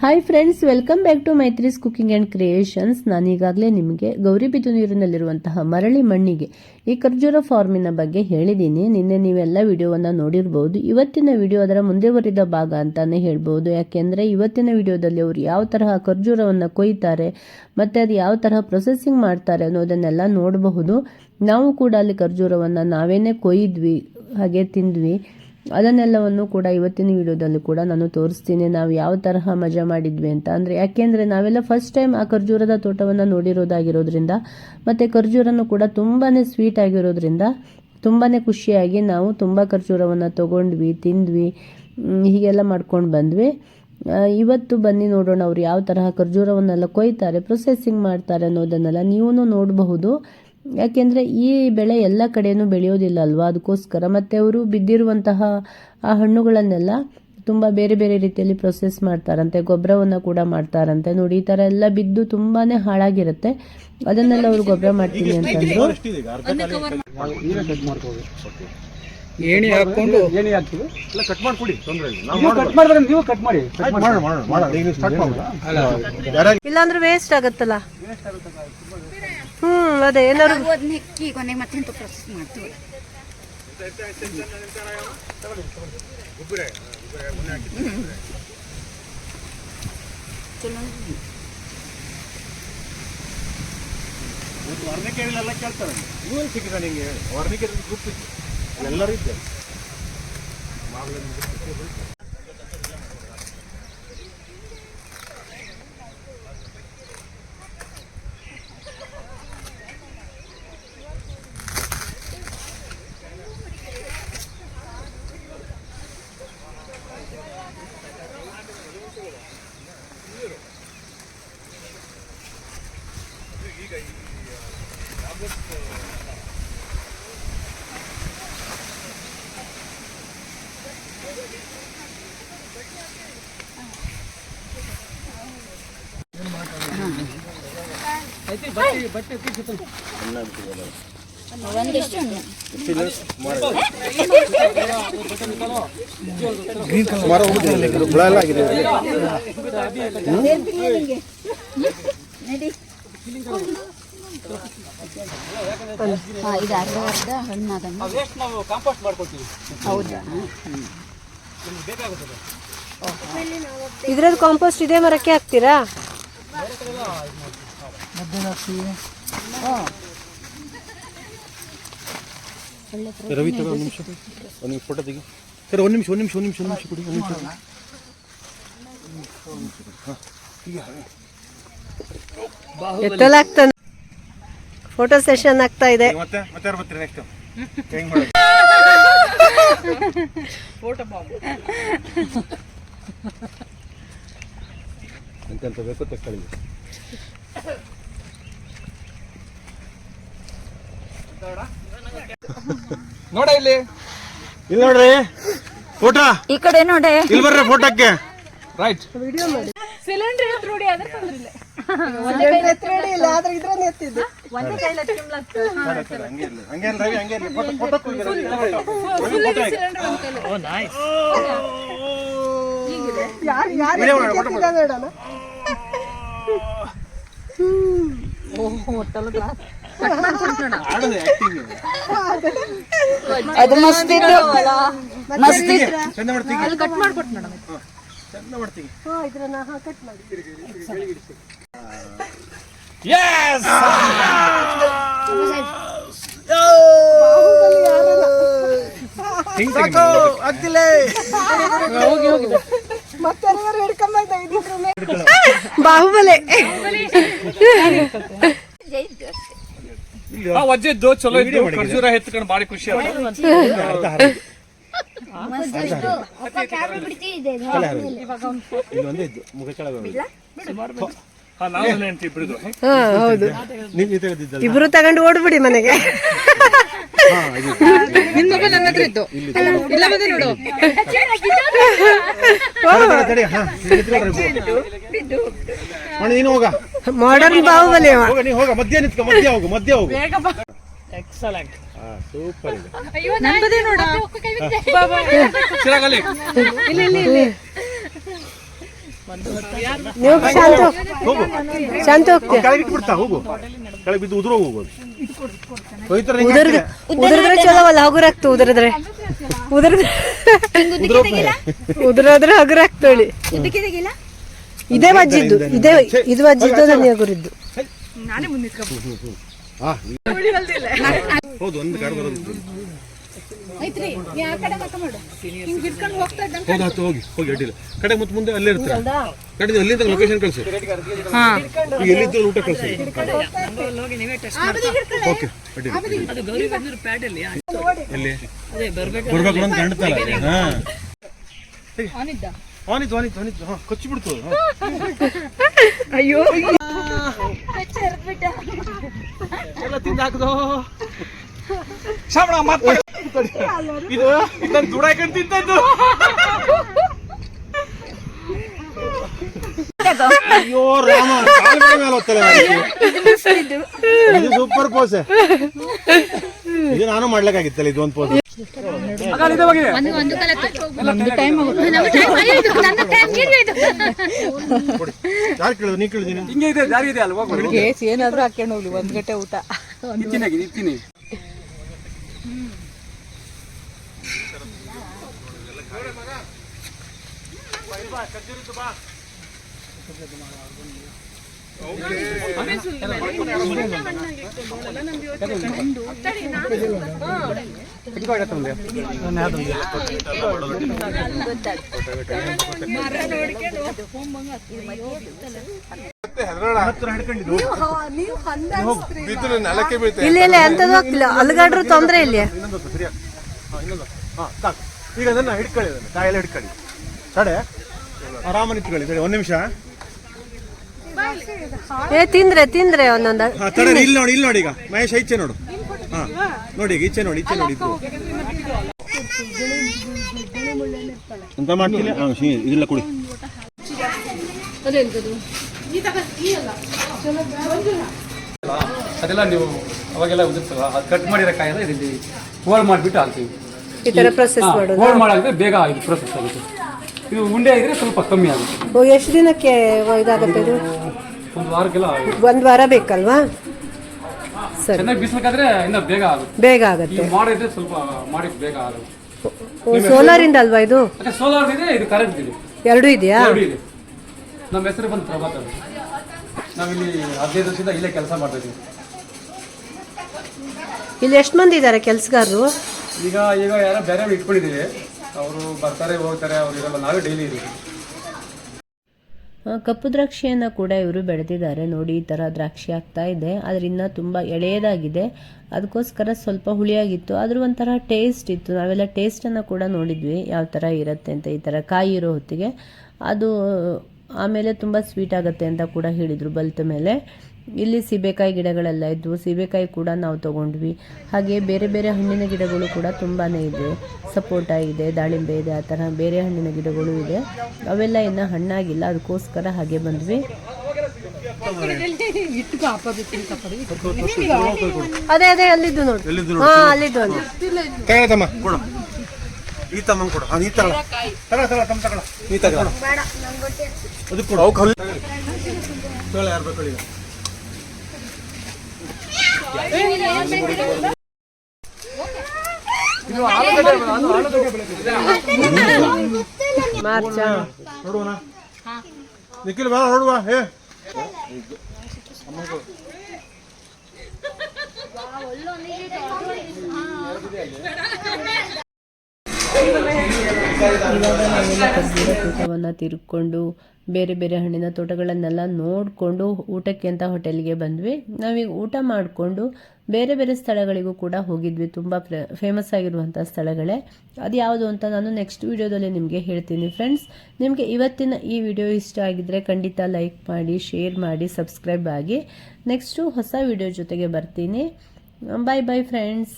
Hi friends welcome back to Maithri's cooking and creations ನಾನು ಈಗಾಗಲೇ ನಿಮಗೆ ಗೌರಿಬಿದು ನೀರಿನಲ್ಲಿರುವಂತಹ ಮರಳಿ ಮಣ್ಣಿಗೆ, ಈ ಖರ್ಜೂರ ಫಾರ್ಮಿನ ಬಗ್ಗೆ ಹೇಳಿದ್ದೀನಿ. ನಿನ್ನೆ ನೀವೆಲ್ಲ ವಿಡಿಯೋವನ್ನು ನೋಡಿರ್ಬೋದು. ಇವತ್ತಿನ ವಿಡಿಯೋ ಅದರ ಮುಂದುವರಿದ ಭಾಗ ಅಂತಾನೆ ಹೇಳ್ಬೋದು. ಯಾಕೆಂದರೆ ಇವತ್ತಿನ ವಿಡಿಯೋದಲ್ಲಿ ಅವರು ಯಾವ ತರಹ ಖರ್ಜೂರವನ್ನು ಕೊಯ್ತಾರೆ, ಮತ್ತು ಅದು ಯಾವ ತರಹ ಪ್ರೊಸೆಸಿಂಗ್ ಮಾಡ್ತಾರೆ ಅನ್ನೋದನ್ನೆಲ್ಲ ನೋಡಬಹುದು. ನಾವು ಕೂಡ ಅಲ್ಲಿ ಖರ್ಜೂರವನ್ನು ನಾವೇನೇ ಕೊಯ್ದ್ವಿ, ಹಾಗೆ ತಿಂದ್ವಿ. ಅದನ್ನೆಲ್ಲವನ್ನು ಕೂಡ ಇವತ್ತಿನ ವಿಡಿಯೋದಲ್ಲಿ ಕೂಡ ನಾನು ತೋರಿಸ್ತೀನಿ. ನಾವು ಯಾವ ತರಹ ಮಜಾ ಮಾಡಿದ್ವಿ ಅಂತ. ಅಂದರೆ ಯಾಕೆಂದರೆ ನಾವೆಲ್ಲ ಫಸ್ಟ್ ಟೈಮ್ ಆ ಖರ್ಜೂರದ ತೋಟವನ್ನು ನೋಡಿರೋದಾಗಿರೋದ್ರಿಂದ, ಮತ್ತು ಖರ್ಜೂರನು ಕೂಡ ತುಂಬಾ ಸ್ವೀಟ್ ಆಗಿರೋದ್ರಿಂದ ತುಂಬಾ ಖುಷಿಯಾಗಿ ನಾವು ತುಂಬ ಖರ್ಜೂರವನ್ನು ತೊಗೊಂಡ್ವಿ, ತಿಂದ್ವಿ ಹೀಗೆಲ್ಲ ಮಾಡ್ಕೊಂಡು ಬಂದ್ವಿ. ಇವತ್ತು ಬನ್ನಿ ನೋಡೋಣ ಅವ್ರು ಯಾವ ತರಹ ಖರ್ಜೂರವನ್ನೆಲ್ಲ ಕೊಯ್ತಾರೆ ಪ್ರೊಸೆಸಿಂಗ್ ಮಾಡ್ತಾರೆ ಅನ್ನೋದನ್ನೆಲ್ಲ ನೀವು ನೋಡಬಹುದು. ಯಾಕೆಂದರೆ ಈ ಬೆಳೆ ಎಲ್ಲ ಕಡೆಯೂ ಬೆಳೆಯೋದಿಲ್ಲ ಅಲ್ವಾ? ಅದಕ್ಕೋಸ್ಕರ ಮತ್ತು ಅವರು ಬಿದ್ದಿರುವಂತಹ ಆ ಹಣ್ಣುಗಳನ್ನೆಲ್ಲ ತುಂಬ ಬೇರೆ ಬೇರೆ ರೀತಿಯಲ್ಲಿ ಪ್ರೊಸೆಸ್ ಮಾಡ್ತಾರಂತೆ ಗೊಬ್ಬರವನ್ನು ಕೂಡ ಮಾಡ್ತಾರಂತೆ. ನೋಡಿ ಈ ಥರ ಎಲ್ಲ ಬಿದ್ದು ತುಂಬಾ ಹಾಳಾಗಿರುತ್ತೆ. ಅದನ್ನೆಲ್ಲ ಅವರು ಗೊಬ್ಬರ ಮಾಡ್ತೀನಿ ಅಂತಂದ್ರು ಏಣಿ ಹಾಕೊಂಡು ಏಣಿ ಹಾಕ್ತೀವಿ. ಇಲ್ಲ ಕಟ್ ಮಾಡ್ಕೊಡಿ ತೊಂದ್ರೆ ಇಲ್ಲ. ನೀವು ಕಟ್ ಮಾಡಿದ್ರೆ ನೀವು ಕಟ್ ಮಾಡಿ. ಆಯ್ತು, ಮಾಡೋಣ ಮಾಡೋಣ ಮಾಡೋಣ. ಈಗ ನೀವು ಸ್ಟಾರ್ಟ್ ಮಾಡೋಣ. ಯಾರಾಗಿ ಇಲ್ಲಾಂದ್ರೆ ವೇಸ್ಟ್ ಆಗುತ್ತಲ್ಲ? ಹ್ಮ್ ಅದೇ ಏನಾದ್ರು ಅದನ್ನ ಹೆಕ್ಕಿ ಕೊನೆಗೆ ಮತ್ತೆಂತ ಪ್ರೊಸೆಸ್ ಮಾಡ್ತೀವಿ ವರ್ಣಿಕೆಗಳೆಲ್ಲ ಕೇಳ್ತಾರೆ ನೀವು ಎಲ್ಲಿ ಸಿಕ್ಕಿದ ನಿಮಗೆ ವರ್ಣಿಕೆ ಗ್ರೂಪ್ ಇತ್ತು. ಎಲ್ಲರೂ ಇದ್ದಾರೆ. ಮರ ಹುಳ ಎಲ್ಲ ಆಗಿದೆ ನಡಿ. ಹಾ, ಇದು ಅರ್ಧ ಅರ್ಧ ವೇಸ್ಟ್ ನಾವು ಕಾಂಪೋಸ್ಟ್ ಮಾಡ್ಕೊತೀವಿ ಹೌದಾ. ಇದ್ರದ್ದು ಕಾಂಪೋಸ್ಟ್ ಇದೇ ಮರಕ್ಕೆ ಹಾಕ್ತೀರಾ? ರವಿ ತಗೋ ಒಂದು ನಿಮಿಷ. ಒಂದು ನಿಮಿಷ ಫೋಟೋ ತೆಗಿ. ಸರ್ ಒಂದು ನಿಮಿಷ ಒಂದು ನಿಮಿಷ ಒಂದು ನಿಮಿಷ ಒಂದು ನಿಮಿಷ ಕೊಡಿ. ಒಂದು ನಿಮಿಷ ಎತ್ತಲಾಗ್ತಾನೆ ಫೋಟೋ ಸೆಷನ್ ಆಗ್ತಾ ಇದೆ. ಮತ್ತೆ ಮತ್ತೆ ಬರ್ತೀರಿ ನೆಕ್ಸ್ಟ್ ಹೆಂಗ್ ಮಾಡೋದು? ಎಂತೆಂತ ಬೇಕು ತಕ್ಕೊಳ್ಳಿ ನೋಡ ಇಲ್ಲಿ. ಇಲ್ಲಿ ನೋಡ್ರಿ. ಫೋಟೋ? ಈ ಕಡೆ ನೋಡಿ. ಇಲ್ಲಿ ಬರ್ರಿ ಫೋಟೋಕ್ಕೆ. ರೈಟ್ ಹಂಗೆ ಇರ್ಲಿ ಹಂಗೆ ಇರ್ಲಿ ರವಿ ಹಂಗೆ ಒಂದೇ ಫೋಟೋ ಫೋಟೋ ಅದು ಮಸ್ತ್ ಇತ್ತು. ಮಸ್ತ್ ಇತ್ತು. ಮಾಡ್ತೀವಿ ಕಟ್ ಮಾಡ್ಕೊಟ್ಟು ಮೇಡಮ್. ಚಂದ ಮಾಡ್ತೀವಿ ಎಸ್ ಬಾಹುಬಲಿ ಆ ವಜ್ಜದ್ದು ಚಲೋ ಇದ್ದು ಖರ್ಜೂರ ಎತ್ಕೊಂಡು ಭಾರಿ ಖುಷಿ ಆಯ್ತು ಮಸ್ತ್ ಇದ್ದು ಅಪ್ಪ ಕ್ಯಾಮ್ರಾ ಬಿಡ್ತಿದ್ದೆ ಇಲ್ಲಿ ಒಂದೇ ಇದ್ದು ಮುಖ ಕೆಳಗೆ ಹಾ ನಾವು ನೆಂಟಿ ಇಬ್ರಿದು ಹಾ ಹೌದು. ನೀವು ಈ ತಡಿ ಹಾ ಮಣಿ ನೀನು ಹೋಗ. ಮಾಡರ್ನ್ ಬಾಹುಬಲಿ ಅವ. ಹೋಗ ನೀನು ಹೋಗ. ಮಧ್ಯ ನಿಂತ್ಕೊ ಮಧ್ಯ ಹೋಗು ಮಧ್ಯ ಹೋಗು. ಎಕ್ಸಲೆಂಟ್ ಹಾ ಸೂಪರ್ ಇದೆ. ಚಿರಾಗಲಿ ನೀವು ಶಾಂತ ಹೋಗ್- ಶಾಂತ ಹೋಗ್ತೀಯ? ಕೆಳಗೆ ಇಟ್ಬಿಡ್ತಾ ಹೋಗು. ಕೆಳಗೆ ಬಿದ್ದು ಉದುರೋ ಹೋಗೋದು ಹೋಯ್ತಾರೆ ಉದುರ್ದ ಉದುರಿದ್ರೆ ಚಲೋ ಅಲ್ಲ ಹಗುರಾಗ್ತು ಉದುರಿದ್ರೆ. ಉದುರಿದ್ರೆ ಹಗುರ ಆಗ್ತಾಳೆ. ಇದೇ ಮಜ್ಜಿದ್ದು ಇದೇ ಇದು ಮಜ್ಜಿದ್ದು ನನಗೆ ಹಗುರಿದ್ದು ಹೌದು ಒಂದು ಬರೋದು ಹೋಗ್ತಾ ಇದ್ದಂಗೆ ಹೋಗಿ ಹೋಗಿ ಅಡ್ಡಿಲ್ಲ. ಕಡೆ ಮತ್ತೆ ಮುಂದೆ ಅಲ್ಲೇ ಇರ್ತಾರೆ? ಕಡೆ ಅಲ್ಲಿಂದ ಲೊಕೇಶನ್ ಕಳಿಸಿ. ಈಗ ಎಲ್ಲಿದ್ದು ಊಟ ಕಳಿಸಿ. ಓಕೆ ಅಡ್ಡಿಲ್ಲ. ಎಲ್ಲಿ? ಅದೇ ಬರ್ಬೇಕು ಬರ್ಬೇಕು ಅಂತ ಕಾಣ್ತಲ್ಲ ಹಾ. ಆನಿತ್ತು ಆನಿತ್ತು ಆನಿತ್ತು ಹಾ ಕಚ್ಚಿ ಬಿಡ್ತು. ಅಯ್ಯೋ. ಎಲ್ಲ ತಿಂದು ಹಾಕದು? ಮತ್ತೆ ಇದು ಇದನ್ನ ದುಡಾಕೊಂಡು ತಿಂತದ್ದು. ಅಯ್ಯೋ ರಾಮ ಮೇಲೆ ಹೋಗ್ತಲ್ಲ ಇದು ಸೂಪರ್ ಪೋಸ್ ಇದು ನಾನು ಮಾಡ್ಲಿಕ್ಕಾಗಿತ್ತಲ್ಲ ಇದು ಒಂದು ಪೋಸ್ ಒಂದು ಒಂದು ಕಾಲ ನಮ್ದು ಟೈಮ್ ನಮ್ಮ ಟೈಮ್ ನನ್ನ ಟೈಮ್ ಯಾರು ಕೇಳಿದ್ರು ನೀ ಕೇಳಿದ್ದೀನಿ ಹಿಂಗೆ ಇದೆ ಜಾರಿ ಇದೆ ಅಲ್ವಾ? ಕೇಸ್ ಏನಾದ್ರೂ ಹಾಕೊಂಡು ಹೋಗ್ಲಿ. ಒಂದ್ ಗಂಟೆ ಊಟ. ನಿಂತಿನಾಗಿ ಇಲ್ಲಿ ಇಲ್ಲ ಎಂತದ್ದು ಹೋಗ್ತಿಲ್ಲ ಅಲ್ಗಾಡ್ರು ತೊಂದ್ರೆ ಇಲ್ಲ. ಈಗ ಅದನ್ನು ಹಿಡ್ಕೊಳ್ಳಿ ಅದನ್ನು. ಹಿಡ್ಕೊಳ್ಳಿ. ತಡೆ. ಆರಾಮ ನಿಂತ್ಕೊಳ್ಳಿ ತಡೆ ಒಂದು ನಿಮಿಷ. ಏ ತಿಂದ್ರೆ ತಿಂದ್ರೆ ಒಂದೊಂದ. ಹಾಂ ತಡೆ ಇಲ್ಲಿ ನೋಡಿ ಇಲ್ಲಿ ನೋಡಿ ಈಗ. ಮಹೇಶ್ ಈಚೆ ನೋಡು. ಹಾಂ ನೋಡಿ ಈಗ ಈಚೆ ನೋಡಿ ಈಚೆ ನೋಡಿ ಎಂತ ಮಾಡ್ತಿಲ್ಲ ಹಾ ಶೀ ಇದೆಲ್ಲ ಕುಡಿ. ಅದೆಲ್ಲ ನೀವು ಅವಾಗೆಲ್ಲ ಉದುರ್ತಲ್ಲ ಅದು ಕಟ್ ಮಾಡಿರೋ ಕಾಯೆಲ್ಲ ಇಲ್ಲಿ ಹೋಲ್ ಮಾಡಿಬಿಟ್ಟು ಹಾಕ್ತೀವಿ. ಈ ತರ ಪ್ರೊಸೆಸ್ ಮಾಡೋದು. ಹೋಲ್ ಮಾಡಿದ್ರೆ ಬೇಗ ಇದು ಪ್ರೊಸೆಸ್ ಆಗುತ್ತೆ. ಇದು ಉಂಡೆ ಆಗಿದ್ರೆ ಸ್ವಲ್ಪ ಕಮ್ಮಿ ಆಗುತ್ತೆ. ಓ, ಎಷ್ಟು ದಿನಕ್ಕೆ ಇದಾಗುತ್ತೆ ಇದು? ಒಂದು ವಾರಕ್ಕೆಲ್ಲ ಒಂದು ವಾರ ಬೇಕಲ್ವಾ? ಸರಿ. ಚೆನ್ನಾಗಿ ಬಿಸಿಲಕ್ಕಾದ್ರೆ ಇನ್ನ ಬೇಗ ಆಗುತ್ತೆ. ಬೇಗ ಈಗ ಆಗತ್ತೆ ಮಾಡಿದ್ರೆ ಸ್ವಲ್ಪ ಮಾಡಿ ಬೇಗ ಆಗುತ್ತೆ. ಸೋಲಾರ್ ಇಂದ ಅಲ್ವಾ ಇದು? ಮತ್ತೆ ಸೋಲಾರ್ ಇದೆ ಇದು ಕರೆಂಟ್ ಇದೆ. ಎರಡೂ ಇದೆಯಾ? ಎರಡು ಇದೆ. ನಮ್ಮ ಹೆಸರು ಬಂದು ಪ್ರಭಾತ್ ಅಂತ. ನಾವಿಲ್ಲಿ ಹದಿನೈದು ವರ್ಷದಿಂದ ಇಲ್ಲೇ ಕೆಲಸ ಮಾಡ್ತಾ ಇದ್ದೀವಿ. ಇಲ್ಲಿ ಎಷ್ಟು ಮಂದಿ ಇದ್ದಾರೆ ಕೆಲಸಗಾರರು? ಈಗ ಈಗ ಯಾರೋ ಬೇರೆ ಇಟ್ಕೊಂಡಿದ್ದೀವಿ. ಅವರು ಬರ್ತಾರೆ, ಹೋಗ್ತಾರೆ ಅವರಿಗೆಲ್ಲ ನಾವೇ ಡೈಲಿ ಇದ್ದೀವಿ. ಕಪ್ಪು ದ್ರಾಕ್ಷಿಯನ್ನು ಕೂಡ ಇವರು ಬೆಳೆದಿದ್ದಾರೆ. ನೋಡಿ, ಈ ಥರ ದ್ರಾಕ್ಷಿ ಆಗ್ತಾ ಇದೆ. ಅದರಿಂದ ತುಂಬ ಎಳೆಯದಾಗಿದೆ. ಅದಕ್ಕೋಸ್ಕರ ಸ್ವಲ್ಪ ಹುಳಿಯಾಗಿತ್ತು. ಆದರೂ ಒಂಥರ ಟೇಸ್ಟ್ ಇತ್ತು. ನಾವೆಲ್ಲ ಟೇಸ್ಟನ್ನು ಕೂಡ ನೋಡಿದ್ವಿ. ಯಾವ ಥರ ಇರುತ್ತೆ ಅಂತ ಈ ಥರ ಕಾಯಿ ಇರೋ ಹೊತ್ತಿಗೆ. ಅದು ಆಮೇಲೆ ತುಂಬ ಸ್ವೀಟ್ ಆಗುತ್ತೆ ಅಂತ ಕೂಡ ಹೇಳಿದರು ಬಲ್ತ ಮೇಲೆ. ಇಲ್ಲಿ ಸೀಬೆಕಾಯಿ ಗಿಡಗಳೆಲ್ಲ ಇದ್ವು. ಸೀಬೆಕಾಯಿ ಕೂಡ ನಾವು ತೊಗೊಂಡ್ವಿ. ಹಾಗೆ ಬೇರೆ ಬೇರೆ ಹಣ್ಣಿನ ಗಿಡಗಳು ಕೂಡ ತುಂಬಾ ಇದೆ. ಸಪೋಟ ಇದೆ ದಾಳಿಂಬೆ ಇದೆ ಆ ಥರ ಬೇರೆ ಹಣ್ಣಿನ ಗಿಡಗಳು ಇದೆ. ಅವೆಲ್ಲ ಇನ್ನು ಹಣ್ಣಾಗಿಲ್ಲ. ಅದಕ್ಕೋಸ್ಕರ ಹಾಗೆ ಬಂದ್ವಿ. ಅದೇ ಅದೇ ಅಲ್ಲಿದ್ದು ನೋಡಿ. ಎಲ್ಲಿದ್ದು ಹಾ ಅಲ್ಲಿದ್ದು ಒಂದು ತಮ್ಮ. ಕೊಡು. ಈ ತಮ್ಮ ಕೊಡು. ಹಾಂ ಈ ತಗೊಳ ತಗೊಳ ತಗೊಳ ತಮ್ಮ ತಗೊಳ ಈ ತಗೊಳ ಅದಕ್ಕೆ ಕೊಡು. ಅವ್ಕೆ ಹಲ್ಲು ಯಾರು ಬೇಕು ಈಗ ಮಾರ್ಚ ನಿಖಿಲ್ ಬಾ ನೋಡುವ ಹೇ ತೋಟವನ್ನು ತಿರ್ಕೊಂಡು ಬೇರೆ ಬೇರೆ ಹಣ್ಣಿನ ತೋಟಗಳನ್ನೆಲ್ಲ ನೋಡಿಕೊಂಡು ಊಟಕ್ಕೆ ಅಂತ ಹೋಟೆಲ್ಗೆ ಬಂದ್ವಿ. ನಾವೀಗ ಊಟ ಮಾಡಿಕೊಂಡು ಬೇರೆ ಬೇರೆ ಸ್ಥಳಗಳಿಗೂ ಕೂಡ ಹೋಗಿದ್ವಿ. ತುಂಬ ಫೇಮಸ್ ಆಗಿರುವಂಥ ಸ್ಥಳಗಳೇ. ಅದು ಯಾವುದು ಅಂತ ನಾನು ನೆಕ್ಸ್ಟ್ ವಿಡಿಯೋದಲ್ಲಿ ನಿಮಗೆ ಹೇಳ್ತೀನಿ ಫ್ರೆಂಡ್ಸ್ ನಿಮಗೆ ಇವತ್ತಿನ ಈ ವಿಡಿಯೋ ಇಷ್ಟ ಆಗಿದ್ದರೆ ಖಂಡಿತ ಲೈಕ್ ಮಾಡಿ ಶೇರ್ ಮಾಡಿ ಸಬ್ಸ್ಕ್ರೈಬ್ ಆಗಿ. ನೆಕ್ಸ್ಟು ಹೊಸ ವಿಡಿಯೋ ಜೊತೆಗೆ ಬರ್ತೀನಿ. ಬಾಯ್ ಬಾಯ್ ಫ್ರೆಂಡ್ಸ್